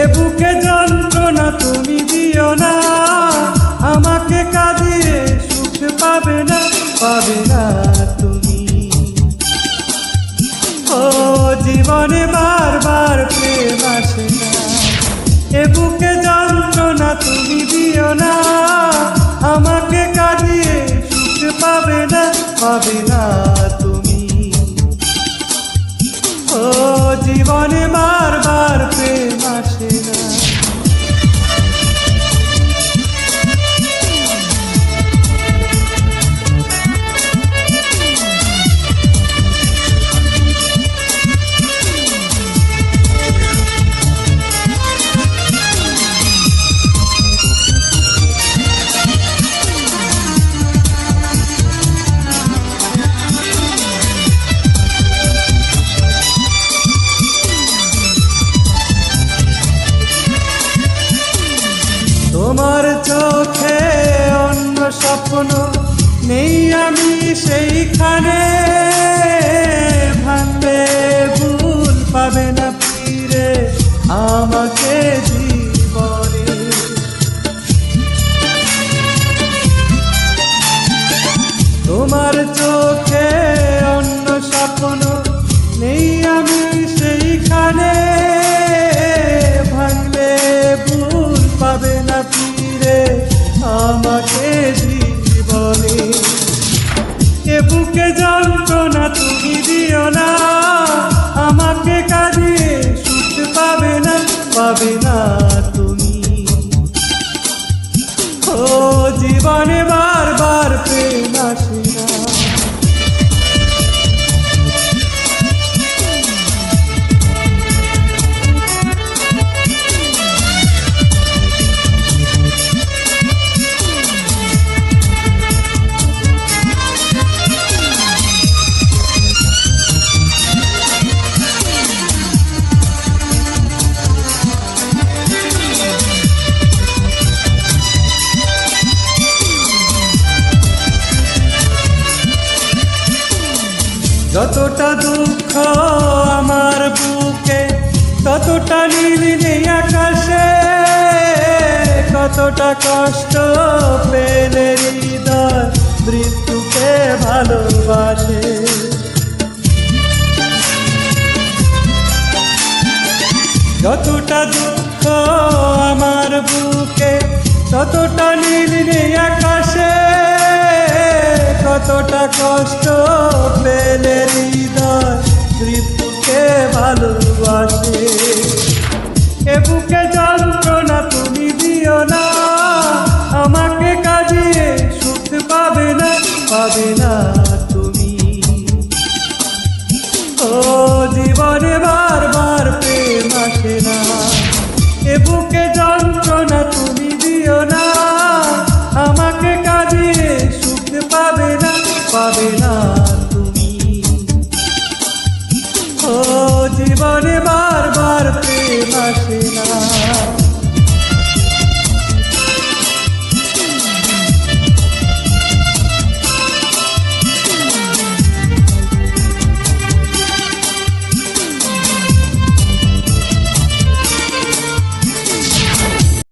এ বুকে যন্ত্রণা তুমি দিও না। আমাকে কাঁদিয়ে সুখ পাবে না পাবে না তুমি। ও জীবনে বারবার প্রেম আসে না। এ বুকে যন্ত্রণা তুমি দিও না। আমাকে কাঁদিয়ে সুখ পাবে না পাবে না তুমি। ও জীবনে বারবার প্রেম আসে তোমার চোখে অন্য স্বপ্ন নেই আমি সেইখানে। জীবনে বারবার প্রেম আসে না। যতটা দুঃখ আমার বুকে, ততটা নীল আকাশে কতটা কষ্ট পেলে হৃদয় মৃত্যুকে ভালোবাসে। যতটা দুঃখ আমার বুকে, ততটা নীল আকাশে কতটা কষ্ট পেলে হৃদয় ভালোবাসে। এ বুকে যন্ত্রণা তুমি দিও না, আমাকে কাঁদিয়ে সুখ পাবে না পাবে না তুমি। ও জীবনে বারবার প্রেম আসে না, এ বুকে যন্ত্রণা ভাসে না।